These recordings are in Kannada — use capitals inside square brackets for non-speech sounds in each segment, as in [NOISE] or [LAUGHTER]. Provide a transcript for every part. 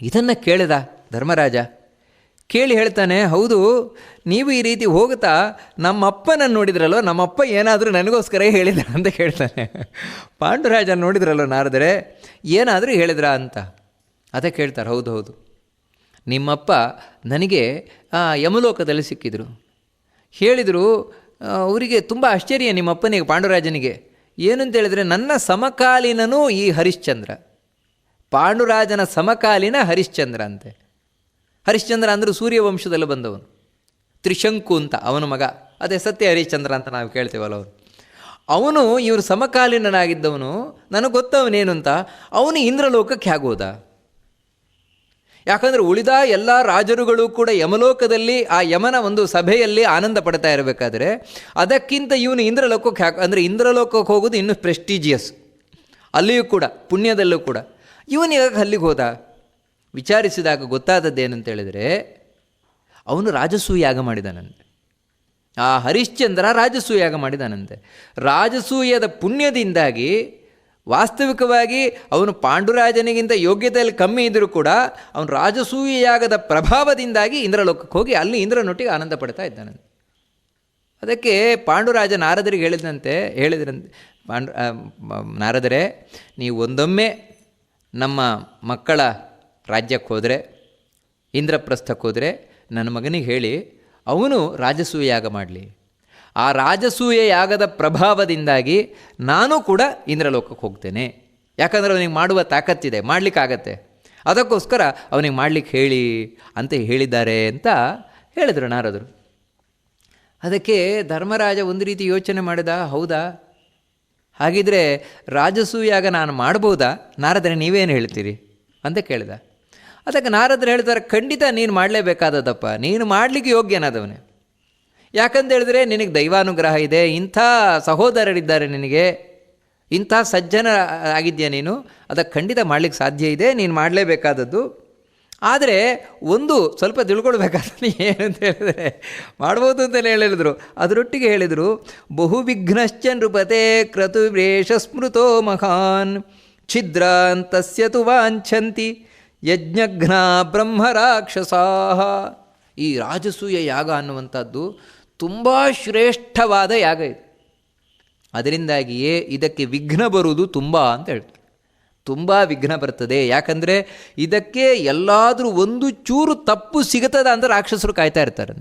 ಇದನ್ನು ಕೇಳಿದ ಧರ್ಮರಾಜ, ಕೇಳಿ ಹೇಳ್ತಾನೆ, ಹೌದು, ನೀವು ಈ ರೀತಿ ಹೋಗ್ತಾ ನಮ್ಮಪ್ಪನನ್ನು ನೋಡಿದ್ರಲ್ಲೋ ನಮ್ಮಪ್ಪ ಏನಾದರೂ ನನಗೋಸ್ಕರ ಹೇಳಿದ ಅಂತ ಕೇಳ್ತಾನೆ. ಪಾಂಡುರಾಜ ನೋಡಿದ್ರಲ್ಲೋ ನಾರದರೆ, ಏನಾದರೂ ಹೇಳಿದ್ರಾ ಅಂತ? ಅದೇ ಕೇಳ್ತಾರೆ, ಹೌದು ಹೌದು. ನಿಮ್ಮಪ್ಪ ನನಗೆ ಯಮಲೋಕದಲ್ಲಿ ಸಿಕ್ಕಿದರು. ಹೇಳಿದರು ಅವರಿಗೆ ತುಂಬ ಆಶ್ಚರ್ಯ ನಿಮ್ಮಪ್ಪನಿಗೆ, ಪಾಂಡುರಾಜನಿಗೆ. ಏನು ಅಂತ ಹೇಳಿದ್ರೆ, ನನ್ನ ಸಮಕಾಲೀನನೂ ಈ ಹರಿಶ್ಚಂದ್ರ. ಪಾಂಡುರಾಜನ ಸಮಕಾಲೀನ ಹರಿಶ್ಚಂದ್ರ ಅಂತೆ ಹರಿಶ್ಚಂದ್ರ ಅಂದರೆ ಸೂರ್ಯವಂಶದಲ್ಲಿ ಬಂದವನು. ತ್ರಿಶಂಕು ಅಂತ ಅವನ ಮಗ. ಅದೇ ಸತ್ಯ ಹರಿಶ್ಚಂದ್ರ ಅಂತ ನಾವು ಕೇಳ್ತೇವಲ್ಲ ಅವನು. ಅವನು ಇವರು ಸಮಕಾಲೀನನಾಗಿದ್ದವನು. ನನಗೆ ಗೊತ್ತವನೇನು ಅಂತ ಅವನು ಇಂದ್ರಲೋಕಕ್ಕೆ ಆಗೋದ. ಯಾಕಂದರೆ ಉಳಿದ ಎಲ್ಲ ರಾಜರುಗಳು ಕೂಡ ಯಮಲೋಕದಲ್ಲಿ ಆ ಯಮನ ಒಂದು ಸಭೆಯಲ್ಲಿ ಆನಂದ ಪಡ್ತಾ ಇರಬೇಕಾದ್ರೆ ಅದಕ್ಕಿಂತ ಇವನು ಇಂದ್ರಲೋಕಕ್ಕೆ ಹಾಕ ಅಂದರೆ ಇಂದ್ರಲೋಕಕ್ಕೆ ಹೋಗೋದು ಇನ್ನೂ ಪ್ರೆಸ್ಟೀಜಿಯಸ್ ಅಲ್ಲಿಯೂ ಕೂಡ, ಪುಣ್ಯದಲ್ಲೂ ಕೂಡ. ಇವನು ಯಾಕೆ ಅಲ್ಲಿಗೆ ಹೋದ? ವಿಚಾರಿಸಿದಾಗ ಗೊತ್ತಾದದ್ದೇನಂತ ಹೇಳಿದರೆ, ಅವನು ರಾಜಸೂಯಾಗ ಮಾಡಿದಾನಂತೆ. ಆ ಹರಿಶ್ಚಂದ್ರ ರಾಜಸೂಯಾಗ ಮಾಡಿದಾನಂತೆ. ರಾಜಸೂಯದ ಪುಣ್ಯದಿಂದಾಗಿ ವಾಸ್ತವಿಕವಾಗಿ ಅವನು ಪಾಂಡುರಾಜನಿಗಿಂತ ಯೋಗ್ಯತೆಯಲ್ಲಿ ಕಮ್ಮಿ ಇದ್ದರೂ ಕೂಡ ಅವನು ರಾಜಸೂಯಾಗದ ಪ್ರಭಾವದಿಂದಾಗಿ ಇಂದ್ರಲೋಕಕ್ಕೆ ಹೋಗಿ ಅಲ್ಲಿ ಇಂದ್ರನೊಟ್ಟಿಗೆ ಆನಂದ ಪಡ್ತಾ ಇದ್ದಾನಂತೆ. ಅದಕ್ಕೆ ಪಾಂಡುರಾಜ ನಾರದರಿಗೆ ಹೇಳಿದಂತೆ ಹೇಳಿದ್ರಂತೆ, ಪಾಂಡು ನಾರದರೇ, ನೀವು ಒಂದೊಮ್ಮೆ ನಮ್ಮ ಮಕ್ಕಳ ರಾಜ್ಯಕ್ಕೆ ಹೋದರೆ, ಇಂದ್ರಪ್ರಸ್ಥಕ್ಕೆ ಹೋದರೆ ನನ್ನ ಮಗನಿಗೆ ಹೇಳಿ, ಅವನು ರಾಜಸೂಯ ಯಾಗ ಮಾಡಲಿ. ಆ ರಾಜಸೂಯ ಯಾಗದ ಪ್ರಭಾವದಿಂದಾಗಿ ನಾನು ಕೂಡ ಇಂದ್ರಲೋಕಕ್ಕೆ ಹೋಗ್ತೇನೆ. ಯಾಕಂದರೆ ಅವನಿಗೆ ಮಾಡುವ ತಾಕತ್ತಿದೆ ಮಾಡಲಿಕ್ಕಾಗತ್ತೆ ಅದಕ್ಕೋಸ್ಕರ ಅವನಿಗೆ ಮಾಡಲಿಕ್ಕೆ ಹೇಳಿ ಅಂತ ಹೇಳಿದ್ದಾರೆ ಅಂತ ಹೇಳಿದರು ನಾರದರು. ಅದಕ್ಕೆ ಧರ್ಮರಾಜ ಒಂದು ರೀತಿ ಯೋಚನೆ ಮಾಡಿದ, ಹೌದಾ? ಹಾಗಿದ್ರೆ ರಾಜಸೂಯಾಗ ನಾನು ಮಾಡ್ಬೋದಾ ನಾರದರೆ ನೀವೇನು ಹೇಳ್ತೀರಿ? ಅಂತ ಕೇಳಿದ. ಅದಕ್ಕೆ ನಾರದರು ಹೇಳ್ತಾರೆ, ಖಂಡಿತ ನೀನು ಮಾಡಲೇಬೇಕಾದದಪ್ಪ ನೀನು ಮಾಡಲಿಕ್ಕೆ ಯೋಗ್ಯನಾದವನೇ. ಯಾಕಂತ ಹೇಳಿದ್ರೆ ನಿನಗೆ ದೈವಾನುಗ್ರಹ ಇದೆ. ಇಂಥ ಸಹೋದರರಿದ್ದಾರೆ ನಿನಗೆ. ಇಂಥ ಸಜ್ಜನ ಆಗಿದ್ಯಾ ನೀನು? ಅದಕ್ಕೆ ಖಂಡಿತ ಮಾಡಲಿಕ್ಕೆ ಸಾಧ್ಯ ಇದೆ. ನೀನು ಮಾಡಲೇಬೇಕಾದದ್ದು ಆದರೆ ಒಂದು ಸ್ವಲ್ಪ ತಿಳ್ಕೊಳ್ಬೇಕಾದ್ರೆ ಏನಂತ ಹೇಳಿದರೆ, ಮಾಡ್ಬೋದು ಅಂತಲೇ ಹೇಳಿದರು. ಅದರೊಟ್ಟಿಗೆ ಹೇಳಿದರು, ಬಹುವಿಘ್ನಶ್ಚ ನೃಪತೆ ಕ್ರತು ವೇಷ ಸ್ಮೃತೋ ಮಹಾನ್ ಛಿದ್ರಾಂತಸ್ಯ ತು ವಾಂಛಂತಿ, ಯಜ್ಞಘ್ನ ಬ್ರಹ್ಮರಾಕ್ಷಸಾ ಈ ರಾಜಸೂಯ ಯಾಗ ಅನ್ನುವಂಥದ್ದು ತುಂಬ ಶ್ರೇಷ್ಠವಾದ ಯಾಗ ಇದು. ಅದರಿಂದಾಗಿಯೇ ಇದಕ್ಕೆ ವಿಘ್ನ ಬರುವುದು ತುಂಬ ಅಂತ ಹೇಳ್ತಾರೆ. ತುಂಬ ವಿಘ್ನ ಬರ್ತದೆ. ಯಾಕಂದರೆ ಇದಕ್ಕೆ ಎಲ್ಲಾದರೂ ಒಂದು ಚೂರು ತಪ್ಪು ಸಿಗುತ್ತದ ಅಂತ ರಾಕ್ಷಸರು ಕಾಯ್ತಾ ಇರ್ತಾರೆ.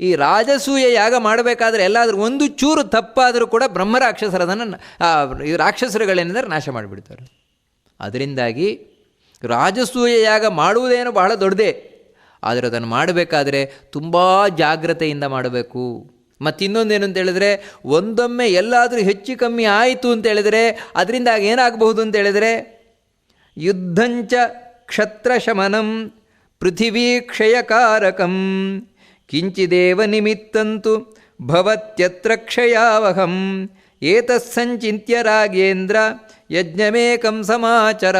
ಈ ರಾಜಸೂಯ ಯಾಗ ಮಾಡಬೇಕಾದ್ರೆ ಎಲ್ಲಾದರೂ ಒಂದು ಚೂರು ತಪ್ಪಾದರೂ ಕೂಡ ಬ್ರಹ್ಮ ರಾಕ್ಷಸರದನ್ನು ಈ ರಾಕ್ಷಸರುಗಳೇನೆಂದರೆ ನಾಶ ಮಾಡಿಬಿಡ್ತಾರೆ. ಅದರಿಂದಾಗಿ ರಾಜಸೂಯ ಯಾಗ ಮಾಡುವುದೇನು ಬಹಳ ದೊಡ್ಡದೇ. ಆದರೆ ಅದನ್ನು ಮಾಡಬೇಕಾದ್ರೆ ತುಂಬ ಜಾಗ್ರತೆಯಿಂದ ಮಾಡಬೇಕು. ಮತ್ತು ಇನ್ನೊಂದೇನು ಅಂತ ಹೇಳಿದ್ರೆ, ಒಂದೊಮ್ಮೆ ಎಲ್ಲಾದರೂ ಹೆಚ್ಚು ಕಮ್ಮಿ ಆಯಿತು ಅಂತ ಹೇಳಿದರೆ ಅದರಿಂದ ಏನಾಗಬಹುದು ಅಂತ ಹೇಳಿದರೆ, ಯುದ್ಧಂಚ ಕ್ಷತ್ರಶಮನಂ ಪೃಥಿವೀ ಕ್ಷಯಕಾರಕಂ ಕಿಂಚಿದೇವ ನಿಮಿತ್ತಂತು ಭವತ್ಯತ್ರ ಕ್ಷಯಾವಹಂ, ಏತಸ್ಸಂಚಿತ್ಯ ರಾಗೇಂದ್ರ ಯಜ್ಞಮೇಕಂ ಸಮಾಚರ.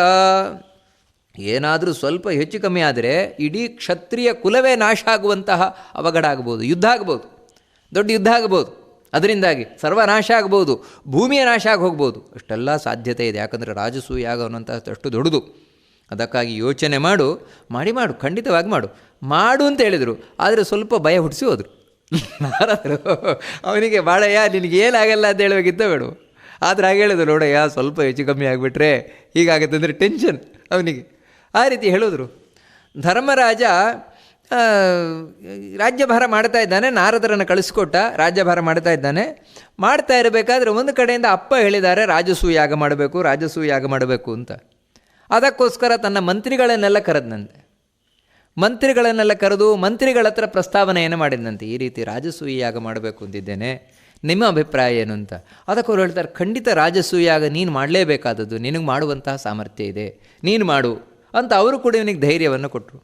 ಏನಾದರೂ ಸ್ವಲ್ಪ ಹೆಚ್ಚು ಕಮ್ಮಿ ಆದರೆ, ಇಡೀ ಕ್ಷತ್ರಿಯ ಕುಲವೇ ನಾಶ ಆಗುವಂತಹ ಅವಘಡ ಆಗ್ಬೋದು, ಯುದ್ಧ ಆಗ್ಬೋದು. ದೊಡ್ಡ ಯುದ್ಧ ಆಗ್ಬೋದು ಅದರಿಂದಾಗಿ ಸರ್ವನಾಶ ಆಗ್ಬೋದು ಭೂಮಿಯ ನಾಶ ಆಗಿ ಹೋಗ್ಬೋದು ಅಷ್ಟೆಲ್ಲ ಸಾಧ್ಯತೆ ಇದೆ. ಯಾಕಂದರೆ ರಾಜಸೂಯ ಅನ್ನುವಂಥದ್ದು ದೊಡ್ಡದು. ಅದಕ್ಕಾಗಿ ಯೋಚನೆ ಮಾಡು, ಮಾಡಿ ಮಾಡು, ಖಂಡಿತವಾಗಿ ಮಾಡು. ಮಾಡು ಅಂತ ಹೇಳಿದರು. ಆದರೆ ಸ್ವಲ್ಪ ಭಯ ಹುಟ್ಟಿಸಿ ಹೋದರು. ಮಾರಾದರು, ಅವನಿಗೆ ಬಾಳಯ್ಯ, ನಿನಗೆ ಏನಾಗಲ್ಲ ಅಂತ ಹೇಳುವಾಗಿದ್ದ ಬೇಡು ಆದರೆ ಹಾಗೆ ಹೇಳಿದ್ರು, ನೋಡಯ್ಯ, ಸ್ವಲ್ಪ ಹೆಚ್ಚು ಕಮ್ಮಿ ಆಗಿಬಿಟ್ರೆ ಹೀಗಾಗುತ್ತೆ ಅಂದರೆ ಟೆನ್ಷನ್ ಅವನಿಗೆ. ಆ ರೀತಿ ಹೇಳಿದ್ರು. ಧರ್ಮರಾಜ ರಾಜ್ಯಭಾರ ಮಾಡ್ತಾ ಇದ್ದಾನೆ, ನಾರದರನ್ನು ಕಳಿಸ್ಕೊಟ್ಟ, ರಾಜ್ಯಭಾರ ಮಾಡ್ತಾ ಇದ್ದಾನೆ. ಮಾಡ್ತಾ ಇರಬೇಕಾದ್ರೆ ಒಂದು ಕಡೆಯಿಂದ ಅಪ್ಪ ಹೇಳಿದ್ದಾರೆ ರಾಜಸೂ ಯಾಗ ಮಾಡಬೇಕು ರಾಜಸೂ ಯಾಗ ಮಾಡಬೇಕು ಅಂತ. ಅದಕ್ಕೋಸ್ಕರ ತನ್ನ ಮಂತ್ರಿಗಳನ್ನೆಲ್ಲ ಕರೆದನಂತೆ. ಮಂತ್ರಿಗಳನ್ನೆಲ್ಲ ಕರೆದು ಮಂತ್ರಿಗಳ ಹತ್ರ ಪ್ರಸ್ತಾವನೆಯನ್ನು ಮಾಡಿದಂತೆ ಈ ರೀತಿ ರಾಜಸೂಯಾಗ ಮಾಡಬೇಕು ಅಂತಿದ್ದೇನೆ, ನಿಮ್ಮ ಅಭಿಪ್ರಾಯ ಏನು ಅಂತ. ಅದಕ್ಕೆ ಅವ್ರು ಹೇಳ್ತಾರೆ, ಖಂಡಿತ ರಾಜಸೂಯಾಗ ನೀನು ಮಾಡಲೇಬೇಕಾದದ್ದು, ನಿನಗೆ ಮಾಡುವಂತಹ ಸಾಮರ್ಥ್ಯ ಇದೆ, ನೀನು ಮಾಡು ಅಂತ ಅವರು ಕೂಡ ಇವನಿಗೆ ಧೈರ್ಯವನ್ನು ಕೊಟ್ಟರು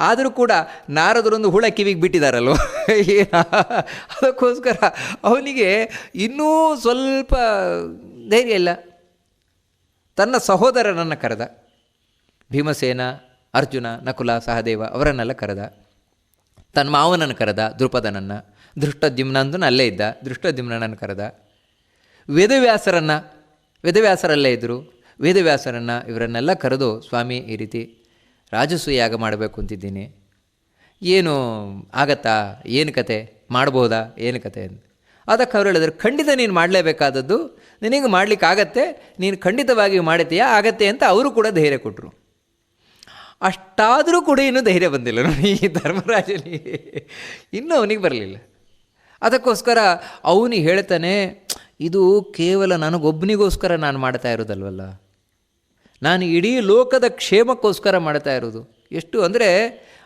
ಆದರೂ ಕೂಡ ನಾರದರೊಂದು ಹುಳ ಕಿವಿಗೆ ಬಿಟ್ಟಿದ್ದಾರಲ್ವ ಅದಕ್ಕೋಸ್ಕರ ಅವನಿಗೆ ಇನ್ನೂ ಸ್ವಲ್ಪ ಧೈರ್ಯ ಇಲ್ಲ. ತನ್ನ ಸಹೋದರನನ್ನು ಕರೆದ. ಭೀಮಸೇನ, ಅರ್ಜುನ, ನಕುಲ, ಸಹದೇವ ಅವರನ್ನೆಲ್ಲ ಕರೆದ. ತನ್ನ ಮಾವನನ್ನು ಕರೆದ ದೃಪದನನ್ನು ದೃಷ್ಟದ್ಯುಮ್ನ ಅಂತೂ ಅಲ್ಲೇ ಇದ್ದ ದೃಷ್ಟದ್ಯುಮ್ನನ್ನು ಕರೆದ. ವೇದವ್ಯಾಸರನ್ನು, ವೇದವ್ಯಾಸರಲ್ಲೇ ಇದ್ದರು ವೇದವ್ಯಾಸರನ್ನು ಇವರನ್ನೆಲ್ಲ ಕರೆದು, ಸ್ವಾಮಿ, ಈ ರೀತಿ ರಾಜಸೂಯ ಯಾಗ ಮಾಡಬೇಕು ಅಂತಿದ್ದೀನಿ. ಏನು ಆಗತ್ತಾ? ಏನು ಕತೆ? ಮಾಡ್ಬೋದಾ? ಏನು ಕತೆ ಅಂತ. ಅದಕ್ಕೆ ಅವ್ರು ಹೇಳಿದ್ರು, ಖಂಡಿತ ನೀನು ಮಾಡಲೇಬೇಕಾದದ್ದು, ನಿನಗೆ ಮಾಡಲಿಕ್ಕಾಗತ್ತೆ ನೀನು ಖಂಡಿತವಾಗಿ ಮಾಡುತ್ತೀಯಾ ಆಗತ್ತೆ ಅಂತ ಅವರು ಕೂಡ ಧೈರ್ಯ ಕೊಟ್ಟರು ಅಷ್ಟಾದರೂ ಕೂಡ ಇನ್ನೂ ಧೈರ್ಯ ಬಂದಿಲ್ಲ ನೋಡಿ ಈ ಧರ್ಮರಾಜನಿಗೆ ಇನ್ನೂ ಅವನಿಗೆ ಬರಲಿಲ್ಲ. ಅದಕ್ಕೋಸ್ಕರ ಅವನಿಗೆ ಹೇಳ್ತಾನೆ, ಇದು ಕೇವಲ ನನಗೊಬ್ಬನಿಗೋಸ್ಕರ ನಾನು ಮಾಡ್ತಾ ಇರೋದಲ್ವಲ್ಲ? ನಾನು ಇಡೀ ಲೋಕದ ಕ್ಷೇಮಕ್ಕೋಸ್ಕರ ಮಾಡ್ತಾ ಇರೋದು. ಎಷ್ಟು ಅಂದರೆ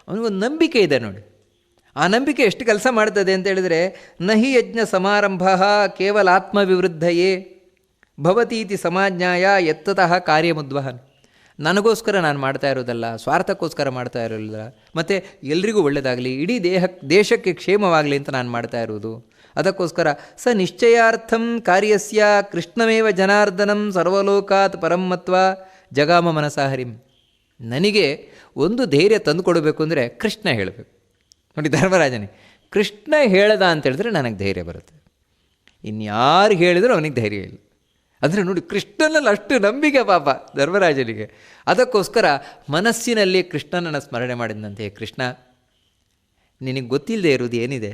ಅವನಿಗೊಂದು ನಂಬಿಕೆ ಇದೆ ನೋಡಿ. ಆ ನಂಬಿಕೆ ಎಷ್ಟು ಕೆಲಸ ಮಾಡ್ತದೆ ಅಂತ ಹೇಳಿದರೆ, ನಹಿ ಯಜ್ಞ ಸಮಾರಂಭ ಕೇವಲ ಆತ್ಮವಿವೃದ್ಧಯೇ, ಭವತೀತಿ ಸಮಾಜ್ಞಾಯ ಎತ್ತತಃ ಕಾರ್ಯಮುದ್ವಹನ್. ನನಗೋಸ್ಕರ ನಾನು ಮಾಡ್ತಾ ಇರೋದಲ್ಲ, ಸ್ವಾರ್ಥಕ್ಕೋಸ್ಕರ ಮಾಡ್ತಾ ಇರೋಲ್ಲ ಮತ್ತು ಎಲ್ರಿಗೂ ಒಳ್ಳೆಯದಾಗಲಿ ಇಡೀ ದೇಹ, ದೇಶಕ್ಕೆ ಕ್ಷೇಮವಾಗಲಿ ಅಂತ ನಾನು ಮಾಡ್ತಾ ಇರೋದು. ಅದಕ್ಕೋಸ್ಕರ ಸ ನಿಶ್ಚಯಾರ್ಥಂ ಕಾರ್ಯಸ್ಯ ಕೃಷ್ಣಮೇವ ಜನಾರ್ದನಂ ಸರ್ವಲೋಕಾತ್ ಪರಮ್ಮತ್ವ ಜಗಾಮ ಮನಸಾಹರಿಂ ನನಗೆ ಒಂದು ಧೈರ್ಯ ತಂದುಕೊಡಬೇಕು ಅಂದರೆ ಕೃಷ್ಣ ಹೇಳಬೇಕು. ನೋಡಿ ಧರ್ಮರಾಜನೇ, ಕೃಷ್ಣ ಹೇಳದ ಅಂತೇಳಿದ್ರೆ ನನಗೆ ಧೈರ್ಯ ಬರುತ್ತೆ. ಇನ್ಯಾರು ಹೇಳಿದರೂ ಅವನಿಗೆ ಧೈರ್ಯ ಇಲ್ಲ. ಅಂದರೆ ನೋಡಿ ಕೃಷ್ಣನಲ್ಲಿ ಅಷ್ಟು ನಂಬಿಕೆ ಪಾಪ ಧರ್ಮರಾಜನಿಗೆ. ಅದಕ್ಕೋಸ್ಕರ ಮನಸ್ಸಿನಲ್ಲಿ ಕೃಷ್ಣನನ್ನು ಸ್ಮರಣೆ ಮಾಡಿದಂತೆ, ಕೃಷ್ಣ, ನಿನಗೆ ಗೊತ್ತಿಲ್ಲದೆ ಇರೋದು ಏನಿದೆ?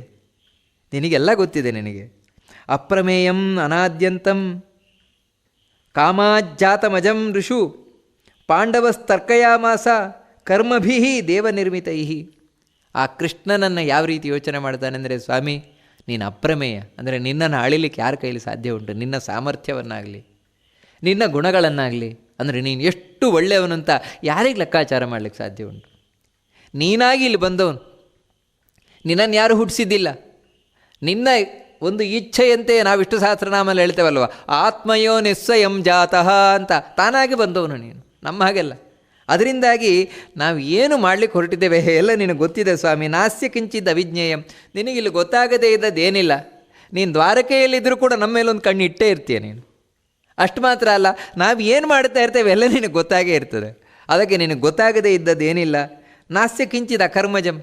ನಿನಗೆಲ್ಲ ಗೊತ್ತಿದೆ ನಿನಗೆ. ಅಪ್ರಮೇಯಂ ಅನಾದ್ಯಂತಂ ಕಾಮಾಜಾತಮಜಂ ಋಷು. ಪಾಂಡವಸ್ತರ್ಕಯಾಮಾಸ ಕರ್ಮಭಿಹಿ ದೇವನಿರ್ಮಿತೈ ಆ ಕೃಷ್ಣನನ್ನು ಯಾವ ರೀತಿ ಯೋಚನೆ ಮಾಡ್ತಾನೆಂದರೆ, ಸ್ವಾಮಿ, ನೀನು ಅಪ್ರಮೇಯ. ಅಂದರೆ ನಿನ್ನನ್ನು ಅಳಿಲಿಕ್ಕೆ ಯಾರ ಕೈಲಿ ಸಾಧ್ಯ ಉಂಟು? ನಿನ್ನ ಸಾಮರ್ಥ್ಯವನ್ನಾಗಲಿ, ನಿನ್ನ ಗುಣಗಳನ್ನಾಗಲಿ. ಅಂದರೆ ನೀನು ಎಷ್ಟು ಒಳ್ಳೆಯವನು ಅಂತ ಯಾರಿಗೆ ಲೆಕ್ಕಾಚಾರ ಮಾಡಲಿಕ್ಕೆ ಸಾಧ್ಯ ಉಂಟು? ನೀನಾಗಿ ಇಲ್ಲಿ ಬಂದವನು. ನಿನ್ನನ್ನು ಯಾರು ಹುಟ್ಟಿಸಿದ್ದಿಲ್ಲ ನಿನ್ನ ಒಂದು ಇಚ್ಛೆಯಂತೆ ನಾವಿಷ್ಟು ಸಹಸ್ರನಾಮಲ್ಲಿ ಹೇಳ್ತೇವಲ್ವ? ಆತ್ಮಯೋ ನಿಸ್ಸಯಂ ಜಾತಃ ಅಂತ ತಾನಾಗಿ ಬಂದವನು ನೀನು. ನಮ್ಮ ಹಾಗೆಲ್ಲ. ಅದರಿಂದಾಗಿ ನಾವು ಏನು ಮಾಡಲಿಕ್ಕೆ ಹೊರಟಿದ್ದೇವೆ? ಎಲ್ಲ ನಿನಗೆ ಗೊತ್ತಿದೆ ಸ್ವಾಮಿ. ನಾಸ್ಯ ಕಿಂಚಿದ್ದ ಅವಿಜ್ಞೇಯಂ. ನಿನಗಿಲ್ಲಿ ಗೊತ್ತಾಗದೇ ಇದ್ದದ್ದೇನಿಲ್ಲ ನೀನು ದ್ವಾರಕೆಯಲ್ಲಿದ್ದರೂ ಕೂಡ ನಮ್ಮ ಮೇಲೊಂದು ಕಣ್ಣು ಇಟ್ಟೇ ಇರ್ತೀಯ ನೀನು. ಅಷ್ಟು ಮಾತ್ರ ಅಲ್ಲ, ನಾವು ಏನು ಮಾಡ್ತಾ ಇರ್ತೇವೆ ಎಲ್ಲ ನಿನಗೆ ಗೊತ್ತಾಗೇ ಇರ್ತದೆ. ಅದಕ್ಕೆ ನಿನಗೆ ಗೊತ್ತಾಗದೇ ಇದ್ದದ್ದು ಏನಿಲ್ಲ. ನಾಸ್ಯ ಕಿಂಚಿದ ಕರ್ಮಜಂ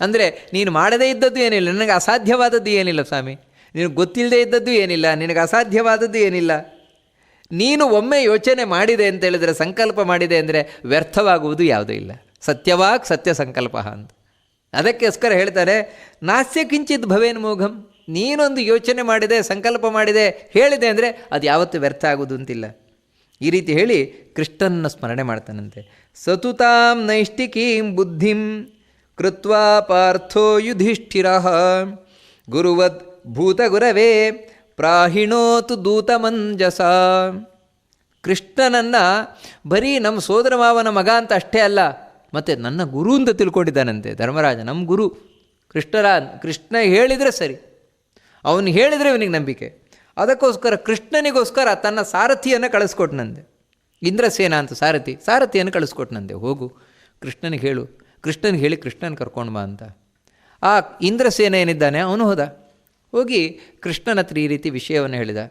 ಅಂದರೆ ನೀನು ಮಾಡದೇ ಇದ್ದದ್ದು ಏನಿಲ್ಲ. ನನಗೆ ಅಸಾಧ್ಯವಾದದ್ದು ಏನಿಲ್ಲ ಸ್ವಾಮಿ. ನಿನಗೆ ಗೊತ್ತಿಲ್ಲದೆ ಇದ್ದದ್ದು ಏನಿಲ್ಲ. ನಿನಗೆ ಅಸಾಧ್ಯವಾದದ್ದು ಏನಿಲ್ಲ. ನೀನು ಒಮ್ಮೆ ಯೋಚನೆ ಮಾಡಿದೆ ಅಂತ ಹೇಳಿದರೆ, ಸಂಕಲ್ಪ ಮಾಡಿದೆ ಅಂದರೆ ವ್ಯರ್ಥವಾಗುವುದು ಯಾವುದೂ ಇಲ್ಲ. ಸತ್ಯವಾಗ್ ಸತ್ಯ ಸಂಕಲ್ಪ ಅಂತ. ಅದಕ್ಕೋಸ್ಕರ ಹೇಳ್ತಾರೆ, ನಾಸ್ಯ ಕಿಂಚಿತ್ ಭವೇನ್ ಮೋಘಂ, ನೀನೊಂದು ಯೋಚನೆ ಮಾಡಿದೆ, ಸಂಕಲ್ಪ ಮಾಡಿದೆ, ಹೇಳಿದೆ ಅಂದರೆ ಅದು ಯಾವತ್ತೂ ವ್ಯರ್ಥ ಆಗುವುದು ಅಂತಿಲ್ಲ. ಈ ರೀತಿ ಹೇಳಿ ಕೃಷ್ಣನ ಸ್ಮರಣೆ ಮಾಡ್ತಾನಂತೆ. ಸತುತಾಂ ನೈಷ್ಠಿಕೀಂ ಬುದ್ಧಿಂ ಕೃತ್ವಾ ಪಾರ್ಥೋ ಯುಧಿಷ್ಠಿರ. ಗುರುವದ್ ಭೂತಗುರವೇ ಪ್ರಾಹಿಣೋತು ದೂತಮಂಜಸ. ಕೃಷ್ಣನನ್ನು ಬರೀ ನಮ್ಮ ಸೋದರ ಮಾವನ ಮಗ ಅಂತ ಅಷ್ಟೇ ಅಲ್ಲ, ಮತ್ತು ನನ್ನ ಗುರು ಅಂತ ತಿಳ್ಕೊಂಡಿದ್ದಾನಂತೆ ಧರ್ಮರಾಜ ನಮ್ಮ ಗುರು. ಕೃಷ್ಣರ, ಕೃಷ್ಣ ಹೇಳಿದರೆ ಸರಿ, ಅವನು ಹೇಳಿದರೆ ಇವನಿಗೆ ನಂಬಿಕೆ. ಅದಕ್ಕೋಸ್ಕರ ಕೃಷ್ಣನಿಗೋಸ್ಕರ ತನ್ನ ಸಾರಥಿಯನ್ನು ಕಳಿಸ್ಕೊಟ್ನಂತೆ. ಇಂದ್ರಸೇನ ಅಂತ ಸಾರಥಿ, ಸಾರಥಿಯನ್ನು ಕಳಿಸ್ಕೊಟ್ನಂತೆ, ಹೋಗು, ಕೃಷ್ಣನಿಗೆ ಹೇಳು ಕೃಷ್ಣನಿಗೆ ಹೇಳಿ ಕೃಷ್ಣನ ಕರ್ಕೊಂಡು ಬಾ ಅಂತ. ಆ ಇಂದ್ರಸೇನ ಏನಿದ್ದಾನೆ, ಅವನು ಹೋದ. ಹೋಗಿ ಕೃಷ್ಣನ ಹತ್ರ ಈ ರೀತಿ ವಿಷಯವನ್ನು ಹೇಳಿದ.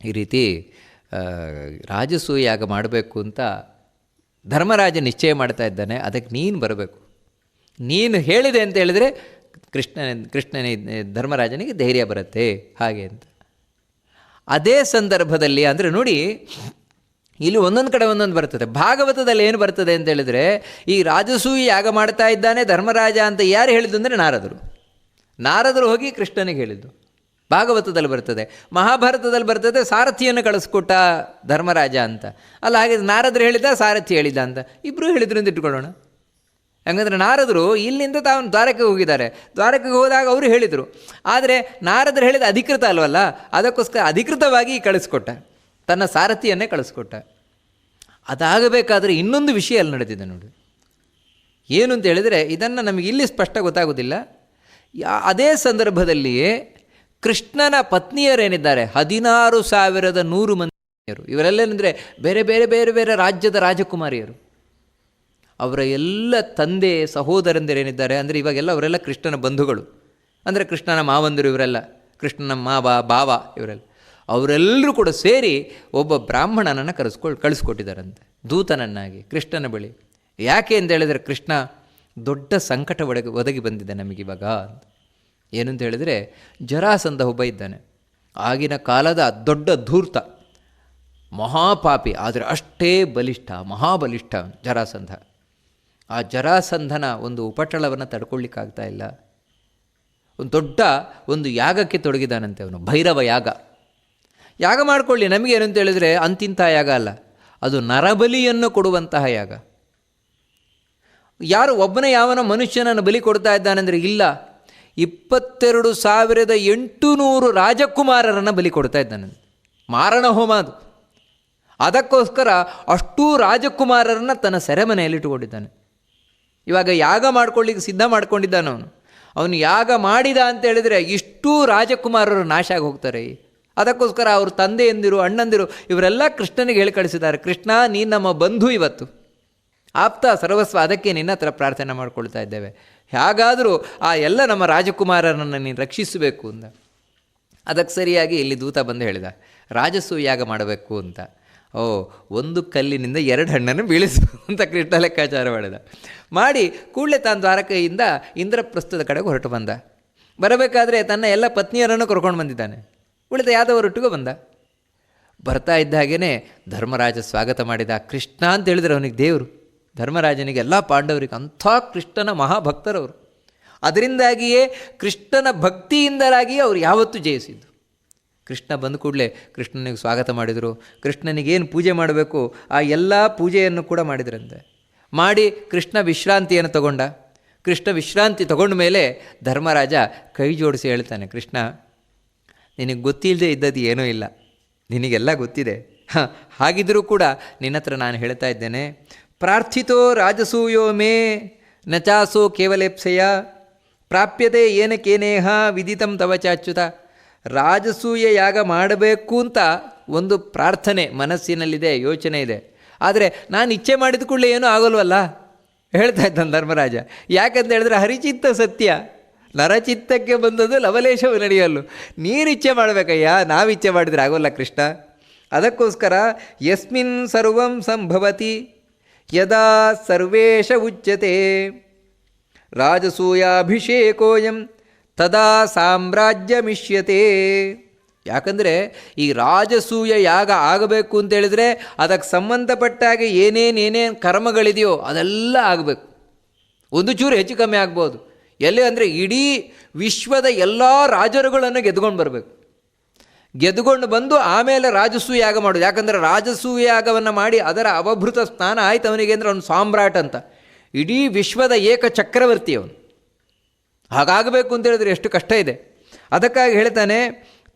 ಈ ರೀತಿ ರಾಜಸೂಯಾಗ ಮಾಡಬೇಕು ಅಂತ ಧರ್ಮರಾಜ ನಿಶ್ಚಯ ಮಾಡ್ತಾ ಇದ್ದಾನೆ, ಅದಕ್ಕೆ ನೀನು ಬರಬೇಕು. ನೀನು ಹೇಳಿದೆ ಅಂತ ಹೇಳಿದರೆ ಕೃಷ್ಣನ ಕೃಷ್ಣನ, ಧರ್ಮರಾಜನಿಗೆ ಧೈರ್ಯ ಬರುತ್ತೆ, ಹಾಗೆ ಅಂತ. ಅದೇ ಸಂದರ್ಭದಲ್ಲಿ ಅಂದರೆ ನೋಡಿ, ಇಲ್ಲಿ ಒಂದೊಂದು ಕಡೆ ಒಂದೊಂದು ಬರ್ತದೆ. ಭಾಗವತದಲ್ಲಿ ಏನು ಬರ್ತದೆ ಅಂತ ಹೇಳಿದರೆ, ಈ ರಾಜಸೂಯಿ ಯಾಗ ಮಾಡ್ತಾ ಇದ್ದಾನೆ ಧರ್ಮರಾಜ ಅಂತ ಯಾರು ಹೇಳಿದ್ದು ಅಂದರೆ ನಾರದರು. ನಾರದರು ಹೋಗಿ ಕೃಷ್ಣನಿಗೆ ಹೇಳಿದ್ದು. ಭಾಗವತದಲ್ಲಿ ಬರ್ತದೆ. ಮಹಾಭಾರತದಲ್ಲಿ ಬರ್ತದೆ, ಸಾರಥಿಯನ್ನು ಕಳಿಸ್ಕೊಟ್ಟ ಧರ್ಮರಾಜ ಅಂತ. ಅಲ್ಲ ಹಾಗೆ ನಾರದರು ಹೇಳಿದ ಸಾರಥಿ ಹೇಳಿದ ಅಂತ. ಇಬ್ಬರೂ ಹೇಳಿದ್ರು ಅಂತ ಇಟ್ಕೊಳ್ಳೋಣ. ಹಂಗಂದ್ರೆ ನಾರದರು ಇಲ್ಲಿಂದ ತಾವು ದ್ವಾರಕ್ಕೆ ಹೋಗಿದ್ದಾರೆ. ದ್ವಾರಕ್ಕೆ ಹೋದಾಗ ಅವರು ಹೇಳಿದರು. ಆದರೆ ನಾರದರು ಹೇಳಿದ ಅಧಿಕೃತ ಅಲ್ವಲ್ಲ, ಅದಕ್ಕೋಸ್ಕರ ಅಧಿಕೃತವಾಗಿ ಕಳಿಸ್ಕೊಟ್ಟ. ತನ್ನ ಸಾರಥಿಯನ್ನೇ ಕಳಿಸ್ಕೊಟ್ಟ. ಅದಾಗಬೇಕಾದ್ರೆ ಇನ್ನೊಂದು ವಿಷಯ ಅಲ್ಲಿ ನಡೆದಿದೆ ನೋಡಿ. ಏನು ಅಂತ ಹೇಳಿದರೆ ಇದನ್ನು ನಮಗೆ ಇಲ್ಲಿ ಸ್ಪಷ್ಟ ಗೊತ್ತಾಗೋದಿಲ್ಲ. ಯಾ- ಅದೇ ಸಂದರ್ಭದಲ್ಲಿ ಕೃಷ್ಣನ ಪತ್ನಿಯರೇನಿದ್ದಾರೆ? ಹದಿನಾರು ಸಾವಿರದ ನೂರು ಮಂದಿಯರು. ಇವರೆಲ್ಲೇನೆಂದರೆ ಬೇರೆ ಬೇರೆ ಬೇರೆ ಬೇರೆ ರಾಜ್ಯದ ರಾಜಕುಮಾರಿಯರು. ಅವರ ಎಲ್ಲ ತಂದೆ ಸಹೋದರಂದಿರೇನಿದ್ದಾರೆ? ಅಂದರೆ ಇವಾಗೆಲ್ಲ ಅವರೆಲ್ಲ ಕೃಷ್ಣನ ಬಂಧುಗಳು. ಅಂದರೆ ಕೃಷ್ಣನ ಮಾವಂದಿರು ಇವರೆಲ್ಲ, ಕೃಷ್ಣನ ಮಾವ, ಬಾವ ಇವರೆಲ್ಲ. ಅವರೆಲ್ಲರೂ ಕೂಡ ಸೇರಿ ಒಬ್ಬ ಬ್ರಾಹ್ಮಣನನ್ನು ಕರೆಸ್ಕೊಳ್ ಕಳಿಸ್ಕೊಟ್ಟಿದ್ದಾರಂತೆ ದೂತನನ್ನಾಗಿ, ಕೃಷ್ಣನ ಬಳಿ. ಯಾಕೆ ಅಂತ ಹೇಳಿದರೆ ಕೃಷ್ಣ ದೊಡ್ಡ ಸಂಕಟ ಒಡಗಿ ಒದಗಿ ಬಂದಿದೆ ನಮಗಿವಾಗ ಏನಂತ ಹೇಳಿದರೆ ಜರಾಸಂಧ ಒಬ್ಬ ಇದ್ದಾನೆ. ಆಗಿನ ಕಾಲದ ದೊಡ್ಡ ಧೂರ್ತ, ಮಹಾಪಾಪಿ, ಆದರೆ ಅಷ್ಟೇ ಬಲಿಷ್ಠ, ಮಹಾಬಲಿಷ್ಠ ಜರಾಸಂಧ. ಆ ಜರಾಸಂಧನ ಒಂದು ಉಪಟಳವನ್ನು ತಡ್ಕೊಳ್ಳಿಕ್ಕಾಗ್ತಾ ಇಲ್ಲ. ಒಂದು ದೊಡ್ಡ ಒಂದು ಯಾಗಕ್ಕೆ ತೊಡಗಿದಾನಂತೆ ಅವನು, ಭೈರವ ಯಾಗ. ಯಾಗ ಮಾಡಿಕೊಳ್ಳಿ, ನಮಗೆ ಏನಂತ ಹೇಳಿದರೆ ಅಂತಿಂಥ ಯಾಗ ಅಲ್ಲ, ಅದು ನರಬಲಿಯನ್ನು ಕೊಡುವಂತಹ ಯಾಗ. ಯಾರು ಒಬ್ಬನೇ ಯಾವನ ಮನುಷ್ಯನನ್ನು ಬಲಿ ಕೊಡ್ತಾ ಇದ್ದಾನೆಂದರೆ ಇಲ್ಲ. ಇಪ್ಪತ್ತೆರಡು ಸಾವಿರದ ಎಂಟುನೂರು ರಾಜಕುಮಾರರನ್ನು ಬಲಿ ಕೊಡ್ತಾ ಇದ್ದಾನೆ. ಮಾರಣ ಹೋಮ ಅದು. ಅದಕ್ಕೋಸ್ಕರ ಅಷ್ಟೂ ರಾಜಕುಮಾರರನ್ನು ತನ್ನ ಸೆರೆಮನೆಯಲ್ಲಿ ಇಟ್ಟುಕೊಂಡಿದ್ದಾನೆ ಇವಾಗ ಯಾಗ ಮಾಡ್ಕೊಳ್ಳಿಕ್ಕೆ ಸಿದ್ಧ ಮಾಡ್ಕೊಂಡಿದ್ದಾನೆ ಅವನು. ಅವನು ಯಾಗ ಮಾಡಿದ ಅಂತ ಹೇಳಿದರೆ ಇಷ್ಟೂ ರಾಜಕುಮಾರರು ನಾಶ ಆಗಿ ಹೋಗ್ತಾರೆ ಅದಕ್ಕೋಸ್ಕರ ಅವರು ತಂದೆಯಂದಿರು, ಅಣ್ಣಂದಿರು, ಇವರೆಲ್ಲ ಕೃಷ್ಣನಿಗೆ ಹೇಳಿ ಕಳಿಸಿದ್ದಾರೆ ಕೃಷ್ಣ, ನೀನು ನಮ್ಮ ಬಂಧು ಇವತ್ತು. ಆಪ್ತ ಸರ್ವಸ್ವ ಅದಕ್ಕೆ ನಿನ್ನ ಹತ್ರ ಪ್ರಾರ್ಥನೆ ಮಾಡ್ಕೊಳ್ತಾ ಇದ್ದೇವೆ. ಹೇಗಾದರೂ ಆ ಎಲ್ಲ ನಮ್ಮ ರಾಜಕುಮಾರನನ್ನು ನೀನು ರಕ್ಷಿಸಬೇಕು ಅಂತ. ಅದಕ್ಕೆ ಸರಿಯಾಗಿ ಇಲ್ಲಿ ದೂತ ಬಂದು ಹೇಳಿದ, ರಾಜಸು ಯಾಗ ಮಾಡಬೇಕು ಅಂತ. ಓ, ಒಂದು ಕಲ್ಲಿನಿಂದ ಎರಡು ಹಣ್ಣನ್ನು ಬೀಳಿಸು ಅಂತ ಕೃಷ್ಣ ಲೆಕ್ಕಾಚಾರ ಮಾಡಿದ. ಮಾಡಿ ಕೂಡಲೇ ತಾನು ದ್ವಾರಕೆಯಿಂದ ಇಂದ್ರಪ್ರಸ್ಥದ ಕಡೆಗೆ ಹೊರಟು ಬಂದ. ಬರಬೇಕಾದ್ರೆ ತನ್ನ ಎಲ್ಲ ಪತ್ನಿಯರನ್ನು ಕರ್ಕೊಂಡು ಬಂದಿದ್ದಾನೆ. ಉಳಿದ ಯಾದವರೊಟ್ಟಿಗೂ ಬಂದ. ಬರ್ತಾ ಇದ್ದ ಹಾಗೇ ಧರ್ಮರಾಜ ಸ್ವಾಗತ ಮಾಡಿದ ಕೃಷ್ಣ ಅಂತ ಹೇಳಿದರೆ ಅವನಿಗೆ ದೇವರು. ಧರ್ಮರಾಜನಿಗೆ ಎಲ್ಲ ಪಾಂಡವರಿಗೆ ಅಂಥ ಕೃಷ್ಣನ ಮಹಾಭಕ್ತರವರು. ಅದರಿಂದಾಗಿಯೇ ಕೃಷ್ಣನ ಭಕ್ತಿಯಿಂದಲಾಗಿಯೇ ಅವರು ಯಾವತ್ತೂ ಜಯಿಸಿದ್ದು. ಕೃಷ್ಣ ಬಂದ ಕೂಡಲೇ ಕೃಷ್ಣನಿಗೆ ಸ್ವಾಗತ ಮಾಡಿದರು. ಕೃಷ್ಣನಿಗೇನು ಪೂಜೆ ಮಾಡಬೇಕು? ಆ ಎಲ್ಲ ಪೂಜೆಯನ್ನು ಕೂಡ ಮಾಡಿದ್ರಂತೆ. ಮಾಡಿ ಕೃಷ್ಣ ವಿಶ್ರಾಂತಿಯನ್ನು ತಗೊಂಡ. ಕೃಷ್ಣ ವಿಶ್ರಾಂತಿ ತಗೊಂಡ ಮೇಲೆ ಧರ್ಮರಾಜ ಕೈ ಜೋಡಿಸಿ ಹೇಳ್ತಾನೆ, ಕೃಷ್ಣ, ನಿನಗೆ ಗೊತ್ತಿಲ್ಲದೆ ಇದ್ದದ್ದು ಏನೂ ಇಲ್ಲ. ನಿನಗೆಲ್ಲ ಗೊತ್ತಿದೆ. ಹಾಗಿದ್ದರೂ ಕೂಡ ನಿನ್ನ ಹತ್ರ ನಾನು ಹೇಳ್ತಾ ಇದ್ದೇನೆ. ಪ್ರಾರ್ಥಿತೋ ರಾಜಸೂಯೋ ಮೇ ನಚಾಸೋ ಕೇವಲೇಪ್ಸೆಯ, ಪ್ರಾಪ್ಯತೆ ಏನಕ್ಕೇನೇಹ ವಿದಿತಂ ತವ ಚಾಚ್ಯುತ. ರಾಜಸೂಯ ಯಾಗ ಮಾಡಬೇಕು ಅಂತ ಒಂದು ಪ್ರಾರ್ಥನೆ ಮನಸ್ಸಿನಲ್ಲಿದೆ, ಯೋಚನೆ ಇದೆ. ಆದರೆ ನಾನು ಇಚ್ಛೆ ಮಾಡಿದ ಕೂಡಲೇ ಏನೂ ಆಗಲ್ವಲ್ಲ? ಹೇಳ್ತಾ ಇದ್ದಾನೆ ಧರ್ಮರಾಜ. ಯಾಕಂತ ಹೇಳಿದ್ರೆ ಹರಿಚಿತ್ತ ಸತ್ಯ. ನರಚಿತ್ತಕ್ಕೆ ಬಂದದ್ದು ಲವಲೇಶವು ನಡೆಯಲು ನೀನು ಇಚ್ಛೆ ಮಾಡಬೇಕಯ್ಯ, ನಾವು ಇಚ್ಛೆ ಮಾಡಿದರೆ ಆಗೋಲ್ಲ ಕೃಷ್ಣ. ಅದಕ್ಕೋಸ್ಕರ, ಯಸ್ಮಿನ್ ಸರ್ವಂ ಸಂಭವತಿ. ಯದಾ ಸರ್ವೇಶ ಉಚ್ಯತೆ? ರಾಜಸೂಯಾಭಿಷೇಕೋಯಂ ತದಾ ಸಾಮ್ರಾಜ್ಯಮಿಷ್ಯತೆ. ಯಾಕಂದರೆ ಈ ರಾಜಸೂಯ ಯಾಗ ಆಗಬೇಕು ಅಂತೇಳಿದರೆ ಅದಕ್ಕೆ ಸಂಬಂಧಪಟ್ಟಾಗೆ ಏನೇನು ಏನೇನು ಕರ್ಮಗಳಿದೆಯೋ ಅದೆಲ್ಲ ಆಗಬೇಕು. ಒಂದು ಚೂರು ಹೆಚ್ಚು ಕಮ್ಮಿ ಆಗ್ಬೋದು. ಎಲ್ಲಿ ಅಂದರೆ ಇಡೀ ವಿಶ್ವದ ಎಲ್ಲ ರಾಜರುಗಳನ್ನು ಗೆದ್ಕೊಂಡು ಬರಬೇಕು. ಗೆದ್ದುಕೊಂಡು ಬಂದು ಆಮೇಲೆ ರಾಜಸೂಯಾಗ ಮಾಡೋದು ಯಾಕಂದರೆ ರಾಜಸೂಯ ಯಾಗವನ್ನು ಮಾಡಿ ಅದರ ಅವಭೃತ ಸ್ನಾನ ಆಯ್ತು ಅವನಿಗೆ ಅಂದರೆ ಅವನು ಸಾಮ್ರಾಟ್ ಅಂತ. ಇಡೀ ವಿಶ್ವದ ಏಕ ಚಕ್ರವರ್ತಿ ಅವನು. ಹಾಗಾಗಬೇಕು ಅಂತ ಹೇಳಿದ್ರೆ ಎಷ್ಟು ಕಷ್ಟ ಇದೆ. ಅದಕ್ಕಾಗಿ ಹೇಳ್ತಾನೆ,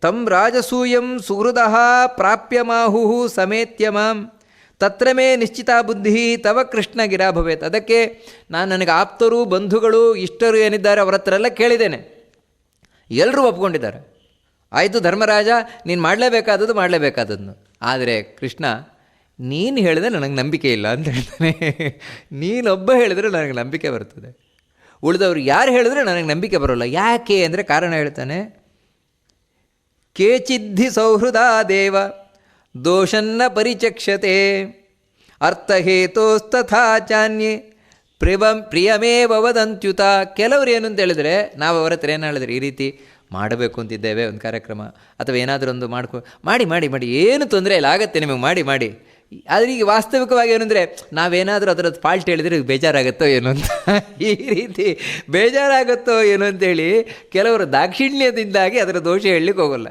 ತಂ ರಾಜಸೂಯಂ ಸುಹೃದ ಪ್ರಾಪ್ಯಮಾಹು ಸಮೇತ್ಯ ಮಾಂ. ತತ್ರ ಮೇ ನಿಶ್ಚಿತ ಬುದ್ಧಿ ತವ ಕೃಷ್ಣ ಗಿರಾ ಭವೇತ್. ಅದಕ್ಕೆ ನಾನು ನನಗೆ ಆಪ್ತರು, ಬಂಧುಗಳು, ಇಷ್ಟರು ಏನಿದ್ದಾರೆ ಅವರ ಹತ್ರ ಎಲ್ಲ ಕೇಳಿದ್ದೇನೆ. ಎಲ್ಲರೂ ಒಪ್ಕೊಂಡಿದ್ದಾರೆ. ಆಯಿತು ಧರ್ಮರಾಜ, ನೀನು ಮಾಡಲೇಬೇಕಾದದ್ದು ಮಾಡಲೇಬೇಕಾದದ್ದು ಆದರೆ ಕೃಷ್ಣ, ನೀನು ಹೇಳಿದ್ರೆ ನನಗೆ ನಂಬಿಕೆ ಇಲ್ಲ ಅಂತ ಹೇಳ್ತಾನೆ. ನೀನೊಬ್ಬ ಹೇಳಿದ್ರೆ ನನಗೆ ನಂಬಿಕೆ ಬರ್ತದೆ. ಉಳಿದವರು ಯಾರು ಹೇಳಿದ್ರೆ ನನಗೆ ನಂಬಿಕೆ ಬರೋಲ್ಲ. ಯಾಕೆ ಅಂದರೆ ಕಾರಣ ಹೇಳ್ತಾನೆ, ಕೇಚಿದ್ಧಿ ಸೌಹೃದ ದೇವ, ದೋಷನ್ನ ಪರಿಚಕ್ಷತೆ ಅರ್ಥಹೇತೋಸ್ತಥಾ ಚಾನ್ಯೆ ಪ್ರಿಯಮೇವ ವದಂತ್ಯುತ. ಕೆಲವರು ಏನು ಅಂತ ಹೇಳಿದ್ರೆ, ನಾವು ಅವರ ಹತ್ರ ಏನು ಹೇಳಿದ್ರೆ, ಈ ರೀತಿ ಮಾಡಬೇಕು ಅಂತಿದ್ದೇವೆ ಒಂದು ಕಾರ್ಯಕ್ರಮ. ಅಥವಾ ಏನಾದರೂ ಒಂದು ಮಾಡ್ಕೊ, ಮಾಡಿ ಮಾಡಿ ಮಾಡಿ, ಏನು ತೊಂದರೆ ಇಲ್ಲ, ಆಗತ್ತೆ ನಿಮಗೆ, ಮಾಡಿ ಮಾಡಿ. ಆದರೆ ಈಗ ವಾಸ್ತವಿಕವಾಗಿ ಏನಂದರೆ ನಾವೇನಾದರೂ ಅದರದ್ದು ಫಾಲ್ಟ್ ಹೇಳಿದರೆ ಬೇಜಾರಾಗುತ್ತೋ ಏನು ಅಂತ. ಈ ರೀತಿ ಬೇಜಾರಾಗುತ್ತೋ ಏನು ಅಂತೇಳಿ ಕೆಲವರು ದಾಕ್ಷಿಣ್ಯದಿಂದಾಗಿ ಅದರ ದೋಷ ಹೇಳಲಿಕ್ಕೆ ಹೋಗೋಲ್ಲ.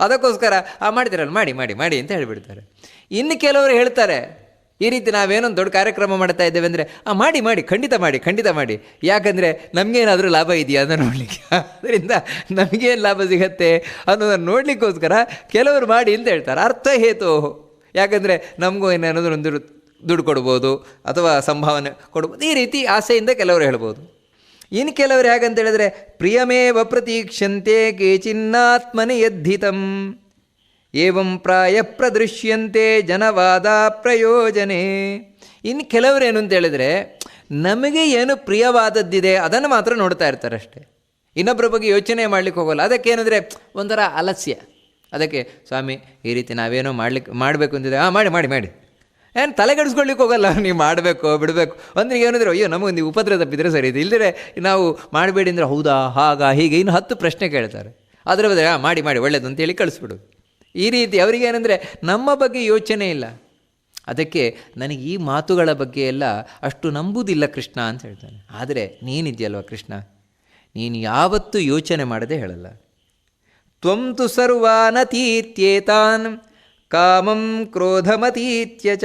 ಅದಕ್ಕೋಸ್ಕರ, ಆ ಮಾಡ್ತೀರಲ್ಲ ಮಾಡಿ ಮಾಡಿ ಮಾಡಿ ಅಂತ ಹೇಳಿಬಿಡ್ತಾರೆ. ಇನ್ನು ಕೆಲವರು ಹೇಳ್ತಾರೆ ಈ ರೀತಿ ನಾವೇನೊಂದು ದೊಡ್ಡ ಕಾರ್ಯಕ್ರಮ ಮಾಡ್ತಾ ಇದ್ದೇವೆ ಅಂದರೆ, ಆ, ಮಾಡಿ ಮಾಡಿ, ಖಂಡಿತ ಮಾಡಿ ಖಂಡಿತ ಮಾಡಿ. ಯಾಕಂದರೆ ನಮಗೇನಾದರೂ ಲಾಭ ಇದೆಯಾ ಅದನ್ನು ನೋಡಲಿಕ್ಕೆ? ಅದರಿಂದ ನಮಗೇನು ಲಾಭ ಸಿಗತ್ತೆ ಅನ್ನೋದನ್ನು ನೋಡಲಿಕ್ಕೋಸ್ಕರ ಕೆಲವರು ಮಾಡಿ ಅಂತ ಹೇಳ್ತಾರೆ. ಅರ್ಥ ಹೇತು. ಯಾಕಂದರೆ ನಮಗೂ ಏನಾದರೂ ಒಂದು ದುಡ್ಡು ಕೊಡ್ಬೋದು ಅಥವಾ ಸಂಭಾವನೆ ಕೊಡ್ಬೋದು. ಈ ರೀತಿ ಆಸೆಯಿಂದ ಕೆಲವರು ಹೇಳ್ಬೋದು. ಇನ್ನು ಕೆಲವರು ಹೇಗಂತ ಹೇಳಿದ್ರೆ, ಪ್ರಿಯಮೇವ ಪ್ರತೀಕ್ಷಂತೆ ಕೇಚಿನ್ನಾತ್ಮನಿ ಯದ್ಧಿತಂ. ಏವಂ ಪ್ರಾಯ ಪ್ರದೃಶ್ಯಂತೆ ಜನವಾದ ಪ್ರಯೋಜನೆ. ಇನ್ನು ಕೆಲವರೇನು ಅಂತ ಹೇಳಿದರೆ, ನಮಗೆ ಏನು ಪ್ರಿಯವಾದದ್ದಿದೆ ಅದನ್ನು ಮಾತ್ರ ನೋಡ್ತಾ ಇರ್ತಾರೆ ಅಷ್ಟೇ ಇನ್ನೊಬ್ಬರ ಬಗ್ಗೆ ಯೋಚನೆ ಮಾಡಲಿಕ್ಕೆ ಹೋಗೋಲ್ಲ. ಅದಕ್ಕೇನೆಂದರೆ ಒಂಥರ ಅಲಸ್ಯ. ಅದಕ್ಕೆ, ಸ್ವಾಮಿ, ಈ ರೀತಿ ನಾವೇನೋ ಮಾಡ್ಲಿಕ್ಕೆ ಮಾಡಬೇಕು ಅಂತಿದೆ ಹಾಂ ಮಾಡಿ ಮಾಡಿ ಮಾಡಿ. ಏನು ತಲೆಗೆಡಿಸ್ಕೊಳ್ಲಿಕ್ಕೆ ಹೋಗಲ್ಲ. ನೀವು ಮಾಡಬೇಕು, ಬಿಡಬೇಕು. ಅಂದ್ರೆ ಏನಂದ್ರೆ, ಅಯ್ಯೋ ನಮಗೆ ನೀವು ಉಪದ್ರ ತಪ್ಪಿದ್ರೆ ಸರಿ ಇದು. ಇಲ್ಲದ್ರೆ ನಾವು ಮಾಡಬೇಡಿ ಅಂದರೆ, ಹೌದಾ, ಹಾಗಾ, ಹೀಗೆ ಇನ್ನು ಹತ್ತು ಪ್ರಶ್ನೆ ಕೇಳ್ತಾರೆ. ಅದರ ಬದಲು ಹಾಂ ಮಾಡಿ ಮಾಡಿ, ಒಳ್ಳೇದು ಅಂತೇಳಿ ಕಳಿಸ್ಬಿಡು. ಈ ರೀತಿ ಅವರಿಗೇನೆಂದರೆ ನಮ್ಮ ಬಗ್ಗೆ ಯೋಚನೆ ಇಲ್ಲ. ಅದಕ್ಕೆ ನನಗೆ ಈ ಮಾತುಗಳ ಬಗ್ಗೆ ಎಲ್ಲ ಅಷ್ಟು ನಂಬುವುದಿಲ್ಲ ಕೃಷ್ಣ ಅಂತ ಹೇಳ್ತಾನೆ. ಆದರೆ ನೀನಿದೆಯಲ್ವ ಕೃಷ್ಣ? ನೀನು ಯಾವತ್ತೂ ಯೋಚನೆ ಮಾಡದೆ ಹೇಳಲ್ಲ. ತ್ವಂತು ಸರ್ವಾನತೀತ್ಯೇತಾನ್ ಕಾಮಂ ಕ್ರೋಧಮತೀತ್ಯ ಚ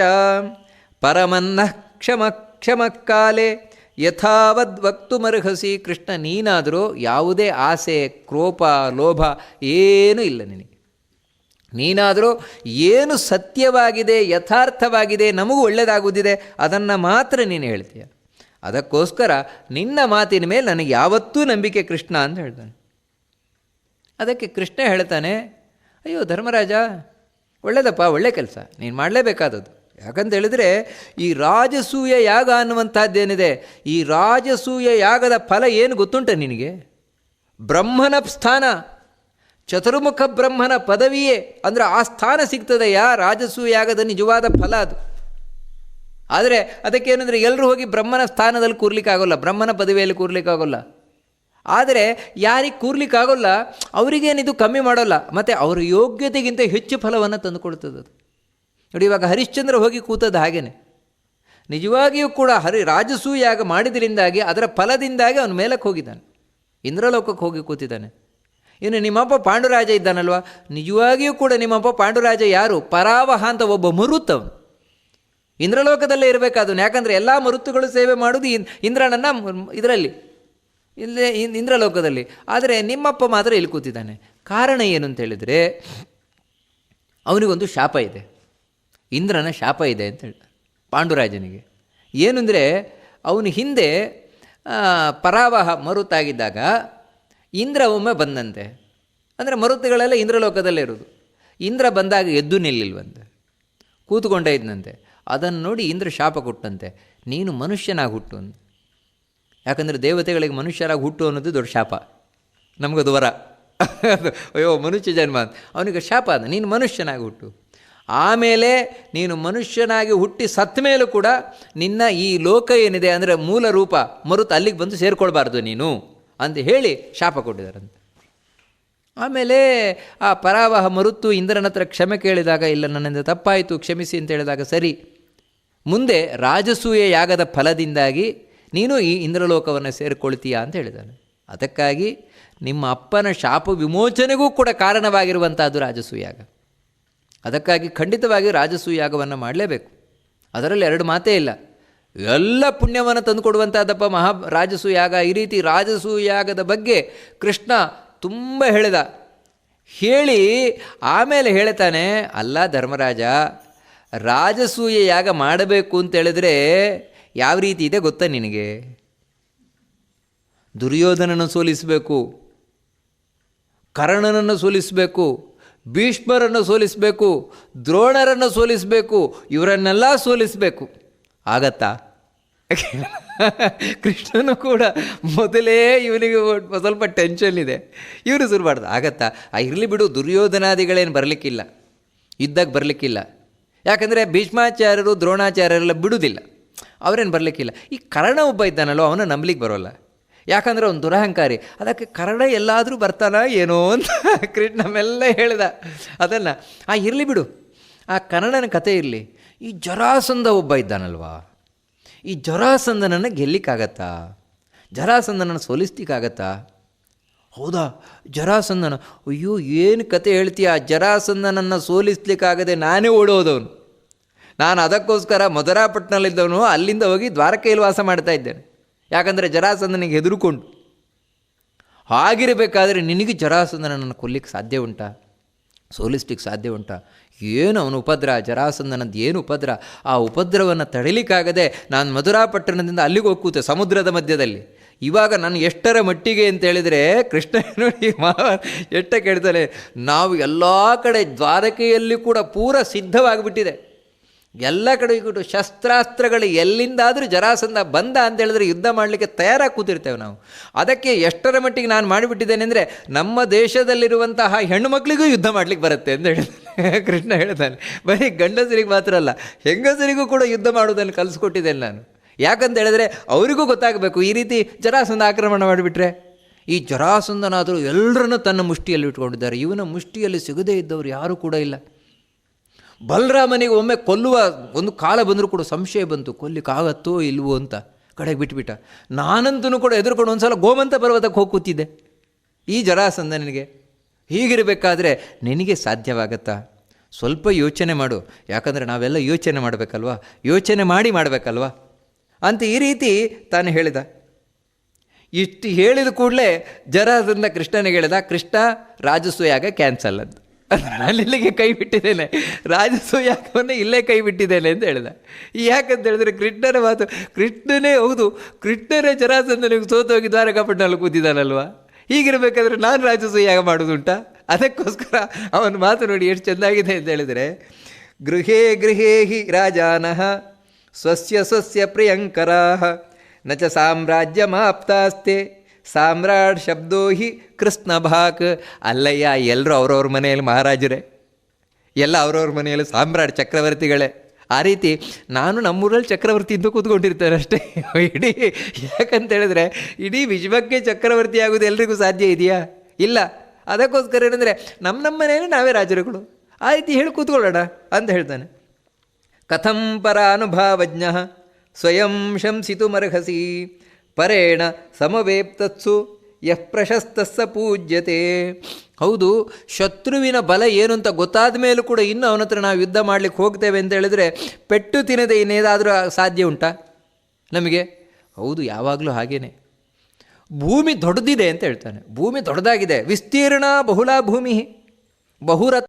ಪರಮನ್ನ ಕ್ಷಮ ಕ್ಷಮ ಕಾಲೆ ಯಥಾವದ್ ವಕ್ತುಮರ್ಹಸಿ ಕೃಷ್ಣ ನೀನಾದರೂ ಯಾವುದೇ ಆಸೆ, ಕ್ರೋಪ, ಲೋಭ ಏನೂ ಇಲ್ಲ ನಿನಗೆ. ನೀನಾದರೂ ಏನು ಸತ್ಯವಾಗಿದೆ, ಯಥಾರ್ಥವಾಗಿದೆ, ನಮಗೂ ಒಳ್ಳೆಯದಾಗುವುದಿದೆ ಅದನ್ನು ಮಾತ್ರ ನೀನು ಹೇಳ್ತೀಯ. ಅದಕ್ಕೋಸ್ಕರ ನಿನ್ನ ಮಾತಿನ ಮೇಲೆ ನನಗೆ ಯಾವತ್ತೂ ನಂಬಿಕೆ ಕೃಷ್ಣ ಅಂತ ಹೇಳ್ತಾನೆ. ಅದಕ್ಕೆ ಕೃಷ್ಣ ಹೇಳ್ತಾನೆ, ಅಯ್ಯೋ ಧರ್ಮರಾಜ, ಒಳ್ಳೇದಪ್ಪ, ಒಳ್ಳೆ ಕೆಲಸ, ನೀನು ಮಾಡಲೇಬೇಕಾದದ್ದು. ಯಾಕಂತ ಹೇಳಿದ್ರೆ, ಈ ರಾಜಸೂಯ ಯಾಗ ಅನ್ನುವಂಥದ್ದೇನಿದೆ, ಈ ರಾಜಸೂಯ ಯಾಗದ ಫಲ ಏನು ಗೊತ್ತುಂಟ ನಿನಗೆ? ಬ್ರಹ್ಮನ ಸ್ಥಾನ. ಚತುರ್ಮುಖ ಬ್ರಹ್ಮನ ಪದವಿಯೇ ಅಂದರೆ ಆ ಸ್ಥಾನ ಸಿಗ್ತದೆಯಾ? ರಾಜಸೂಯ ಯಾಗದ ನಿಜವಾದ ಫಲ ಅದು. ಆದರೆ ಅದಕ್ಕೇನೆಂದರೆ ಎಲ್ಲರೂ ಹೋಗಿ ಬ್ರಹ್ಮನ ಸ್ಥಾನದಲ್ಲಿ ಕೂರ್ಲಿಕ್ಕಾಗೋಲ್ಲ, ಬ್ರಹ್ಮನ ಪದವಿಯಲ್ಲಿ ಕೂರ್ಲಿಕ್ಕಾಗೋಲ್ಲ. ಆದರೆ ಯಾರಿಗೆ ಕೂರ್ಲಿಕ್ಕಾಗೋಲ್ಲ ಅವರಿಗೇನಿದು ಕಮ್ಮಿ ಮಾಡೋಲ್ಲ, ಮತ್ತು ಅವರ ಯೋಗ್ಯತೆಗಿಂತ ಹೆಚ್ಚು ಫಲವನ್ನು ತಂದುಕೊಡ್ತದೆ ಅದು ನೋಡಿ, ಇವಾಗ ಹರಿಶ್ಚಂದ್ರ ಹೋಗಿ ಕೂತದ್ದು ಹಾಗೇನೆ. ನಿಜವಾಗಿಯೂ ಕೂಡ ಹರಿ ರಾಜಸೂಯಾಗ ಮಾಡಿದ್ರಿಂದಾಗಿ ಅದರ ಫಲದಿಂದಾಗಿ ಅವನ ಮೇಲಕ್ಕೆ ಹೋಗಿದ್ದಾನೆ. ಇಂದ್ರಲೋಕಕ್ಕೆ ಹೋಗಿ ಕೂತಿದ್ದಾನೆ. ಇನ್ನು ನಿಮ್ಮಪ್ಪ ಪಾಂಡುರಾಜ ಇದ್ದಾನಲ್ವ? ನಿಜವಾಗಿಯೂ ಕೂಡ ನಿಮ್ಮಪ್ಪ ಪಾಂಡುರಾಜ ಯಾರು? ಪರಾವಹ ಅಂತ ಒಬ್ಬ ಮರುತ್ತವನು ಇಂದ್ರಲೋಕದಲ್ಲೇ ಇರಬೇಕಾದವನು. ಯಾಕಂದರೆ ಎಲ್ಲ ಮರುತ್ತುಗಳು ಸೇವೆ ಮಾಡೋದು ಇಂದ್ರನನ್ನ ಇದರಲ್ಲಿ, ಇಲ್ಲೇ ಇಂದ್ರಲೋಕದಲ್ಲಿ. ಆದರೆ ನಿಮ್ಮಪ್ಪ ಮಾತ್ರ ಇಲ್ಲಿ ಕೂತಿದ್ದಾನೆ. ಕಾರಣ ಏನು ಅಂತ ಹೇಳಿದರೆ, ಅವನಿಗೊಂದು ಶಾಪ ಇದೆ. ಇಂದ್ರನ ಶಾಪ ಇದೆ ಅಂತ ಹೇಳಿ ಪಾಂಡುರಾಜನಿಗೆ. ಏನು ಅಂದರೆ, ಅವನು ಹಿಂದೆ ಪರಾವಹ ಮರುತಾಗಿದ್ದಾಗ ಇಂದ್ರ ಒಮ್ಮೆ ಬಂದಂತೆ. ಅಂದರೆ ಮರುತುಗಳೆಲ್ಲ ಇಂದ್ರಲೋಕದಲ್ಲೇ ಇರೋದು. ಇಂದ್ರ ಬಂದಾಗ ಎದ್ದು ನಿಲ್ಲಿಲ್ವಂತೆ. ಕೂತ್ಕೊಂಡೇ ಇದ್ದಂತೆ ಅದನ್ನು ನೋಡಿ ಇಂದ್ರ ಶಾಪ ಕೊಟ್ಟಂತೆ. ನೀನು ಮನುಷ್ಯನಾಗಿ ಹುಟ್ಟು ಅಂತ. ಯಾಕಂದರೆ ದೇವತೆಗಳಿಗೆ ಮನುಷ್ಯರಾಗಿ ಹುಟ್ಟು ಅನ್ನೋದು ದೊಡ್ಡ ಶಾಪ. ನಮಗದು ವರ. ಅಯ್ಯೋ, ಮನುಷ್ಯ ಜನ್ಮ ಅಂತ. ಅವನಿಗೆ ಶಾಪ ಅದ ನೀನು ಮನುಷ್ಯನಾಗಿ ಹುಟ್ಟು. ಆಮೇಲೆ ನೀನು ಮನುಷ್ಯನಾಗಿ ಹುಟ್ಟಿ ಸತ್ತ ಮೇಲೂ ಕೂಡ ನಿನ್ನ ಈ ಲೋಕ ಏನಿದೆ ಅಂದರೆ ಮೂಲ ರೂಪ ಮರುತು ಅಲ್ಲಿಗೆ ಬಂದು ಸೇರಿಕೊಳ್ಬಾರ್ದು ನೀನು. ಅಂತ ಹೇಳಿ ಶಾಪ ಕೊಟ್ಟಿದ್ದಾರಂತೆ. ಆಮೇಲೆ ಆ ಪರಾವಹ ಮರುತು ಇಂದ್ರನ ಹತ್ರ ಕ್ಷಮೆ ಕೇಳಿದಾಗ, ಇಲ್ಲ ನನ್ನಿಂದ ತಪ್ಪಾಯಿತು, ಕ್ಷಮಿಸಿ ಅಂತ ಹೇಳಿದಾಗ, ಸರಿ, ಮುಂದೆ ರಾಜಸೂಯ ಯಾಗದ ಫಲದಿಂದಾಗಿ ನೀನು ಈ ಇಂದ್ರಲೋಕವನ್ನು ಸೇರಿಕೊಳ್ತೀಯ ಅಂತ ಹೇಳಿದಾನೆ. ಅದಕ್ಕಾಗಿ ನಿಮ್ಮ ಅಪ್ಪನ ಶಾಪ ವಿಮೋಚನೆಗೂ ಕೂಡ ಕಾರಣವಾಗಿರುವಂಥದ್ದು ರಾಜಸೂಯಾಗ ಅದಕ್ಕಾಗಿ ಖಂಡಿತವಾಗಿ ರಾಜಸೂಯಾಗವನ್ನು ಮಾಡಲೇಬೇಕು. ಅದರಲ್ಲಿ ಎರಡು ಮಾತೇ ಇಲ್ಲ. ಎಲ್ಲ ಪುಣ್ಯವನ್ನು ತಂದುಕೊಡುವಂಥದ್ದಪ್ಪ ಮಹಾ ರಾಜಸೂಯಾಗ ಈ ರೀತಿ ರಾಜಸೂಯಾಗದ ಬಗ್ಗೆ ಕೃಷ್ಣ ತುಂಬ ಹೇಳಿದ. ಹೇಳಿ ಆಮೇಲೆ ಹೇಳ್ತಾನೆ, ಅಲ್ಲ ಧರ್ಮರಾಜ, ರಾಜಸೂಯ ಯಾಗ ಮಾಡಬೇಕು ಅಂತ ಹೇಳಿದ್ರೆ ಯಾವ ರೀತಿ ಇದೆ ಗೊತ್ತಾ ನಿನಗೆ? ದುರ್ಯೋಧನನ್ನು ಸೋಲಿಸಬೇಕು, ಕರ್ಣನನ್ನು ಸೋಲಿಸಬೇಕು, ಭೀಷ್ಮರನ್ನು ಸೋಲಿಸಬೇಕು, ದ್ರೋಣರನ್ನು ಸೋಲಿಸಬೇಕು, ಇವರನ್ನೆಲ್ಲ ಸೋಲಿಸಬೇಕು. ಆಗತ್ತಾ? [LAUGHS] ಕೃಷ್ಣನು ಕೂಡ ಮೊದಲೇ ಇವನಿಗೆ ಸ್ವಲ್ಪ ಟೆನ್ಷನ್ ಇದೆ. ಇವನು ಮಾಡ್ದ, ಆಗತ್ತಾ? ಆ, ಇರಲಿ ಬಿಡು, ದುರ್ಯೋಧನಾದಿಗಳೇನು ಬರಲಿಕ್ಕಿಲ್ಲ. ಇದ್ದಾಗ ಬರಲಿಕ್ಕಿಲ್ಲ. ಯಾಕಂದರೆ ಭೀಷ್ಮಾಚಾರ್ಯರು, ದ್ರೋಣಾಚಾರ್ಯರೆಲ್ಲ ಬಿಡುವುದಿಲ್ಲ ಅವರೇನು ಬರಲಿಕ್ಕಿಲ್ಲ. ಈ ಕರ್ಣ ಒಬ್ಬ ಇದ್ದಾನಲ್ಲೋ, ಅವನ ನಂಬಲಿಕ್ಕೆ ಬರೋಲ್ಲ. ಯಾಕಂದರೆ ಅವನು ದುರಹಂಕಾರಿ. ಅದಕ್ಕೆ ಕರ್ಣ ಎಲ್ಲಾದರೂ ಬರ್ತಾನ ಏನೋ ಅಂತ [LAUGHS] ಕೃಷ್ಣ ಮೆಲ್ಲ ಹೇಳಿದ. ಅದನ್ನು, ಆ, ಇರಲಿ ಬಿಡು. ಆ ಕನ್ನಡನ ಕತೆ ಇರಲಿ. ಈ ಜರಾಸಂಧ ಒಬ್ಬ ಇದ್ದಾನಲ್ವಾ? ಈ ಜರಾಸಂದನನ್ನು ಗೆಲ್ಲಿಕ್ಕಾಗತ್ತಾ? ಜರಾಸಂದನನ್ನು ಸೋಲಿಸ್ಲಿಕ್ಕಾಗತ್ತಾ? ಹೌದಾ? ಜರಾಸಂದನ. ಅಯ್ಯೋ, ಏನು ಕತೆ ಹೇಳ್ತೀಯ? ಆ ಜರಾಸಂಧನನ್ನು ಸೋಲಿಸ್ಲಿಕ್ಕಾಗದೆ ನಾನೇ ಓಡೋದವನು. ನಾನು ಅದಕ್ಕೋಸ್ಕರ ಮಧುರಾಪಟ್ಟಣಲ್ಲಿದ್ದವನು ಅಲ್ಲಿಂದ ಹೋಗಿ ದ್ವಾರಕೆಯಲ್ಲಿ ವಾಸ ಮಾಡ್ತಾ ಇದ್ದೇನೆ. ಯಾಕಂದರೆ ಜರಾಸಂದನಿಗೆ ಹೆದರುಕೊಂಡು. ಹಾಗಿರಬೇಕಾದ್ರೆ ನಿನಗೆ ಜರಾಸಂದನನ್ನು ಕೊಲ್ಲಿಕ್ಕೆ ಸಾಧ್ಯ ಉಂಟಾ? ಸೋಲಿಸ್ಲಿಕ್ಕೆ ಸಾಧ್ಯ ಉಂಟಾ? ಏನು ಅವನು ಉಪದ್ರ? ಜರಾಸಂದನದ್ದು ಏನು ಉಪದ್ರ? ಆ ಉಪದ್ರವನ್ನು ತಡಿಲಿಕ್ಕಾಗದೆ ನಾನು ಮಧುರಾಪಟ್ಟಣದಿಂದ ಅಲ್ಲಿಗೆ ಹೋಗಿ ಕೂತೆ ಸಮುದ್ರದ ಮಧ್ಯದಲ್ಲಿ. ಇವಾಗ ನಾನು ಎಷ್ಟರ ಮಟ್ಟಿಗೆ ಅಂತ ಹೇಳಿದರೆ, ಕೃಷ್ಣ ನೋಡಿ ಎಷ್ಟ ಕೇಳ್ತಾನೆ, ನಾವು ಎಲ್ಲ ಕಡೆ ದ್ವಾರಕೆಯಲ್ಲಿ ಕೂಡ ಪೂರ ಸಿದ್ಧವಾಗಿಬಿಟ್ಟಿದೆ. ಎಲ್ಲ ಕಡೆ ಕೂಡ ಶಸ್ತ್ರಾಸ್ತ್ರಗಳು ಎಲ್ಲಿಂದಾದರೂ ಜರಾಸಂದ ಬಂದ ಅಂತ ಹೇಳಿದ್ರೆ ಯುದ್ಧ ಮಾಡಲಿಕ್ಕೆ ತಯಾರಾಗಿ ಕೂತಿರ್ತೇವೆ ನಾವು. ಅದಕ್ಕೆ ಎಷ್ಟರ ಮಟ್ಟಿಗೆ ನಾನು ಮಾಡಿಬಿಟ್ಟಿದ್ದೇನೆ ಅಂದರೆ, ನಮ್ಮ ದೇಶದಲ್ಲಿರುವಂತಹ ಹೆಣ್ಣು ಮಕ್ಕಳಿಗೂ ಯುದ್ಧ ಮಾಡಲಿಕ್ಕೆ ಬರುತ್ತೆ ಅಂತ ಹೇಳ್ತಾನೆ ಕೃಷ್ಣ ಹೇಳ್ತಾನೆ, ಬರೀ ಗಂಡಸರಿಗೆ ಮಾತ್ರ ಅಲ್ಲ, ಹೆಂಗಸರಿಗೂ ಕೂಡ ಯುದ್ಧ ಮಾಡೋದನ್ನು ಕಲಿಸ್ಕೊಟ್ಟಿದ್ದೇನೆ ನಾನು. ಯಾಕಂತ ಹೇಳಿದ್ರೆ ಅವರಿಗೂ ಗೊತ್ತಾಗಬೇಕು, ಈ ರೀತಿ ಜರಾಸಂಧ ಆಕ್ರಮಣ ಮಾಡಿಬಿಟ್ರೆ. ಈ ಜರಾಸಂಧನಾದರೂ ಎಲ್ಲರನ್ನೂ ತನ್ನ ಮುಷ್ಟಿಯಲ್ಲಿ ಇಟ್ಕೊಂಡಿದ್ದಾರೆ. ಇವನ ಮುಷ್ಟಿಯಲ್ಲಿ ಸಿಗದೇ ಇದ್ದವರು ಯಾರೂ ಕೂಡ ಇಲ್ಲ. ಬಲರಾಮನಿಗೆ ಒಮ್ಮೆ ಕೊಲ್ಲುವ ಒಂದು ಕಾಲ ಬಂದರೂ ಕೂಡ ಸಂಶಯ ಬಂತು. ಕೊಲ್ಲಿಕ್ಕಾಗತ್ತೋ ಇಲ್ವೋ ಅಂತ ಕಡೆಗೆ ಬಿಟ್ಬಿಟ್ಟ. ನಾನಂತೂ ಕೂಡ ಎದುರುಕೊಂಡು ಒಂದು ಸಲ ಗೋಮಂತ ಪರ್ವತಕ್ಕೆ ಹೋಗಿ ಕೂತಿದ್ದೆ. ಈ ಜರಾಸಂದ ನಿನಗೆ ಹೀಗಿರಬೇಕಾದ್ರೆ ನಿನಗೆ ಸಾಧ್ಯವಾಗತ್ತಾ? ಸ್ವಲ್ಪ ಯೋಚನೆ ಮಾಡು. ಯಾಕಂದರೆ ನಾವೆಲ್ಲ ಯೋಚನೆ ಮಾಡಬೇಕಲ್ವಾ? ಯೋಚನೆ ಮಾಡಿ ಮಾಡಬೇಕಲ್ವಾ? ಅಂತ ಈ ರೀತಿ ತಾನು ಹೇಳಿದ. ಇಷ್ಟು ಹೇಳಿದ ಕೂಡಲೇ ಜರಾದಿಂದ ಕೃಷ್ಣನಿಗೆ ಹೇಳಿದ, ಕೃಷ್ಣ, ರಾಜಸೂಯಾಗ ಕ್ಯಾನ್ಸಲ್ ಅಂತ. ಇಲ್ಲಿಗೆ ಕೈ ಬಿಟ್ಟಿದ್ದೇನೆ. ರಾಜಸೂಯಾಗವನ್ನು ಇಲ್ಲೇ ಕೈ ಬಿಟ್ಟಿದ್ದೇನೆ ಅಂತ ಹೇಳಿದ. ಯಾಕಂತ ಹೇಳಿದ್ರೆ ಕೃಷ್ಣನ ಮಾತು, ಕೃಷ್ಣನೇ ಹೌದು, ಕೃಷ್ಣನೇ ಜರಾಸಂದನಿಗೆ ಸೋತೋಗಿ ದ್ವಾರಕಾಪಟ್ಟಣಲ್ಲಿ ಕೂತಿದ್ದಾನಲ್ವಾ? ಹೀಗಿರಬೇಕಾದ್ರೆ ನಾನು ರಾಜಸೂಯಾಗ ಮಾಡೋದುಂಟ ಅದಕ್ಕೋಸ್ಕರ ಅವನ ಮಾತು ನೋಡಿ ಎಷ್ಟು ಚೆನ್ನಾಗಿದೆ ಅಂತ ಹೇಳಿದರೆ, ಗೃಹೇ ಗೃಹೇ ಹಿ ರಾಜಾನಃ, ಸ್ವಸ್ಯ ಸ್ವಸ್ಯ ಪ್ರಿಯಂಕರಾ ನ ಚ ಸಾಮ್ರಾಜ್ಯಮಾಪ್ತಾಸ್ತೆ, ಸಾಮ್ರಾಟ್ ಶಬ್ದೋ ಹಿ ಕೃಷ್ಣ ಭಾಕ್ ಅಲ್ಲಯ್ಯ ಎಲ್ಲರೂ ಅವ್ರವ್ರ ಮನೆಯಲ್ಲಿ ಮಹಾರಾಜರೇ? ಎಲ್ಲ ಅವ್ರವ್ರ ಮನೆಯಲ್ಲಿ ಸಾಮ್ರಾಟ್ ಚಕ್ರವರ್ತಿಗಳೇ? ಆ ರೀತಿ ನಾನು ನಮ್ಮೂರಲ್ಲಿ ಚಕ್ರವರ್ತಿ ಇದ್ದು ಕೂತ್ಕೊಂಡಿರ್ತಾರೆ ಅಷ್ಟೇ. ಇಡೀ ಯಾಕಂತ ಹೇಳಿದ್ರೆ ಇಡೀ ವಿಶ್ವಕ್ಕೆ ಚಕ್ರವರ್ತಿ ಆಗೋದು ಎಲ್ರಿಗೂ ಸಾಧ್ಯ ಇದೆಯಾ? ಇಲ್ಲ. ಅದಕ್ಕೋಸ್ಕರ ಏನಂದರೆ ನಮ್ಮ ನಮ್ಮ ಮನೆಯಲ್ಲಿ ನಾವೇ ರಾಜರುಗಳು. ಆ ರೀತಿ ಹೇಳಿ ಕೂತ್ಕೊಳ್ಳೋಣ ಅಂತ ಹೇಳ್ತಾನೆ. ಕಥಂ ಪರಾನುಭಾವಜ್ಞ ಸ್ವಯಂ ಶಂಸಿತು ಮರಹಸಿ. ಪರೇಣ ಸಮವೇಪ್ತತ್ಸು ಯಃ ಪ್ರಶಸ್ತಸ್ಸ ಪೂಜ್ಯತೆ. ಹೌದು, ಶತ್ರುವಿನ ಬಲ ಏನು ಅಂತ ಗೊತ್ತಾದ ಮೇಲೂ ಕೂಡ ಇನ್ನು ಅವನ ಹತ್ರ ನಾವು ಯುದ್ಧ ಮಾಡಲಿಕ್ಕೆ ಹೋಗ್ತೇವೆ ಅಂತ ಹೇಳಿದ್ರೆ ಪೆಟ್ಟು ತಿನ್ನದೆ ಇನ್ನೇದಾದರೂ ಸಾಧ್ಯ ಉಂಟಾ ನಮಗೆ? ಹೌದು, ಯಾವಾಗಲೂ ಹಾಗೇನೆ. ಭೂಮಿ ದೊಡ್ಡದಿದೆ ಅಂತ ಹೇಳ್ತಾನೆ. ಭೂಮಿ ದೊಡ್ಡದಾಗಿದೆ. ವಿಸ್ತೀರ್ಣ ಬಹುಳ ಭೂಮಿ ಬಹುರತ್